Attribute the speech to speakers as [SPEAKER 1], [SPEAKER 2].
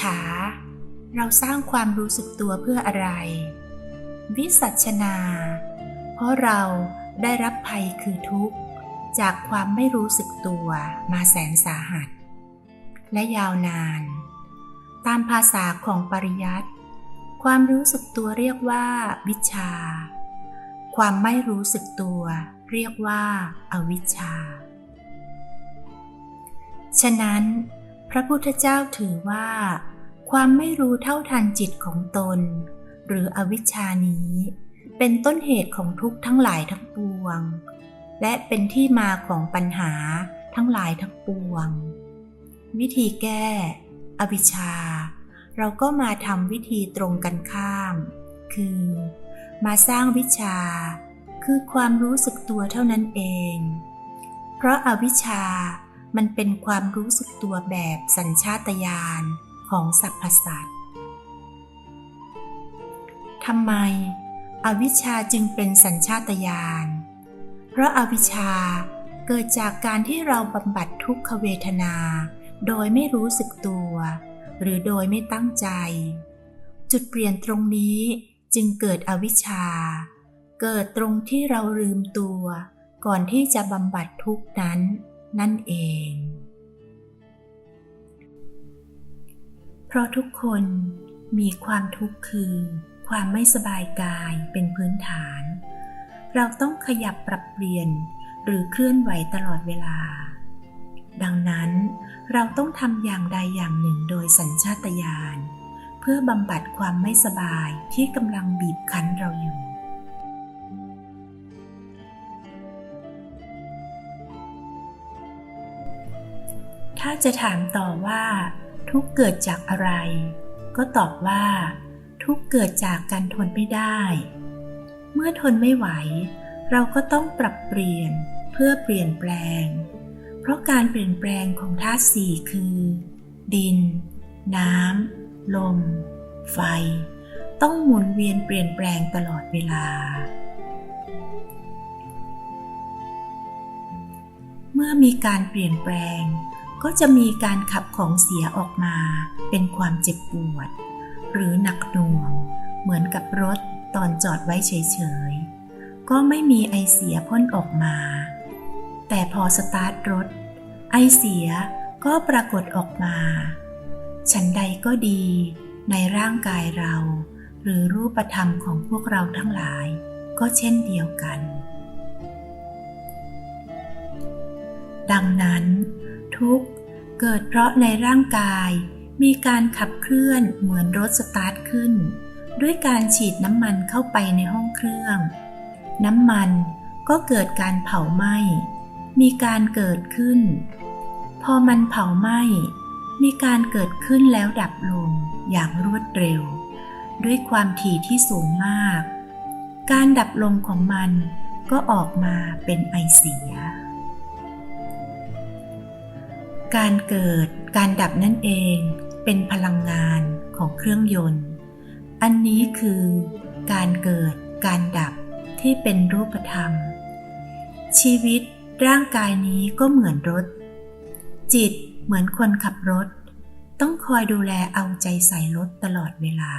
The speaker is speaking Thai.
[SPEAKER 1] ฉา เราสร้างความรู้สึกตัวเพื่ออะไร วิสัชนา เพราะเราได้รับภัยคือทุกข์ จากความไม่รู้สึกตัวมาแสนสาหัส และยาวนาน ตามภาษาของปริยัติ ความรู้สึกตัวเรียกว่า วิชา ความไม่รู้สึกตัวเรียกว่าอาวิชชา ฉะนั้น พระพุทธเจ้าถือว่า ความไม่รู้เท่าทันจิตของตน หรืออวิชชานี้ เป็นต้นเหตุของทุกข์ทั้งหลายทั้งปวง และเป็นที่มาของปัญหาทั้งหลายทั้งปวง วิธีแก้ อวิชชา เราก็มาทำวิธีตรงกันข้าม คือ มาสร้างวิชา คือความรู้สึกตัวเท่านั้นเอง เพราะอาวิชชา มันเป็นความรู้สึกตัวแบบสัญชาตญาณของสรรพสัตว์ทำไม อวิชชาจึงเป็นสัญชาตญาณ เพราะอาวิชชาเกิดจากการที่เราบำบัดทุกขเวทนา โดยไม่รู้สึกตัว หรือโดยไม่ตั้งใจ จุดเปลี่ยนตรงนี้จึงเกิดอวิชชา เกิดตรงที่เราลืมตัว ก่อนที่จะบำบัดทุกนั้น นั่นเอง เพราะทุกคนมีความทุกข์คือ ความไม่สบายกายเป็นพื้นฐาน เราต้องขยับปรับเปลี่ยนหรือเคลื่อนไหวตลอดเวลา ดังนั้นเราต้องทำอย่างใดอย่างหนึ่งโดยสัญชาตญาณเพื่อบำบัดความไม่สบายที่กำลังบีบคั้นเราอยู่ ถ้าจะถามต่อว่า ทุกเกิดจากอะไร ก็ตอบว่า ทุกเกิดจากการทนไม่ได้ เมื่อทนไม่ไหว เราก็ต้องปรับเปลี่ยนเพื่อเปลี่ยนแปลง เพราะการเปลี่ยนแปลงของธาตุสี่คือ ดิน น้ำ ลม ไฟ ต้องหมุนเวียนเปลี่ยนแปลงตลอดเวลาเมื่อมีการเปลี่ยนแปลง ก็จะมีการขับของเสียออกมา เป็นความเจ็บปวด หรือหนักหน่วง เหมือนกับรถตอนจอดไว้เฉยๆ ก็ไม่มีไอเสียพ่นออกมา แต่พอสตาร์ทรถ ไอเสียก็ปรากฏออกมา ฉันใดก็ดีในร่างกายเรา หรือรูปธรรมของพวกเราทั้งหลาย ก็เช่นเดียวกัน ดังนั้น ทุกข์ เกิดเพราะในร่างกาย มีการขับเคลื่อนเหมือนรถสตาร์ทขึ้น ด้วยการฉีดน้ำมันเข้าไปในห้องเครื่อง น้ำมันก็เกิดการเผาไหม้ มีการเกิดขึ้น พอมันเผาไหม้มีการเกิดขึ้นแล้วดับลงอย่างรวดเร็ว ด้วยความถี่ที่สูงมาก การดับลงของมันก็ออกมาเป็นไอเสีย การเกิดการดับนั่นเองเป็นพลังงานของเครื่องยนต์ อันนี้คือการเกิดการดับที่เป็นรูปธรรม ชีวิตร่างกายนี้ก็เหมือนรถ จิตเหมือนคนขับรถ ต้องคอยดูแลเอาใจใส่รถตลอดเวลา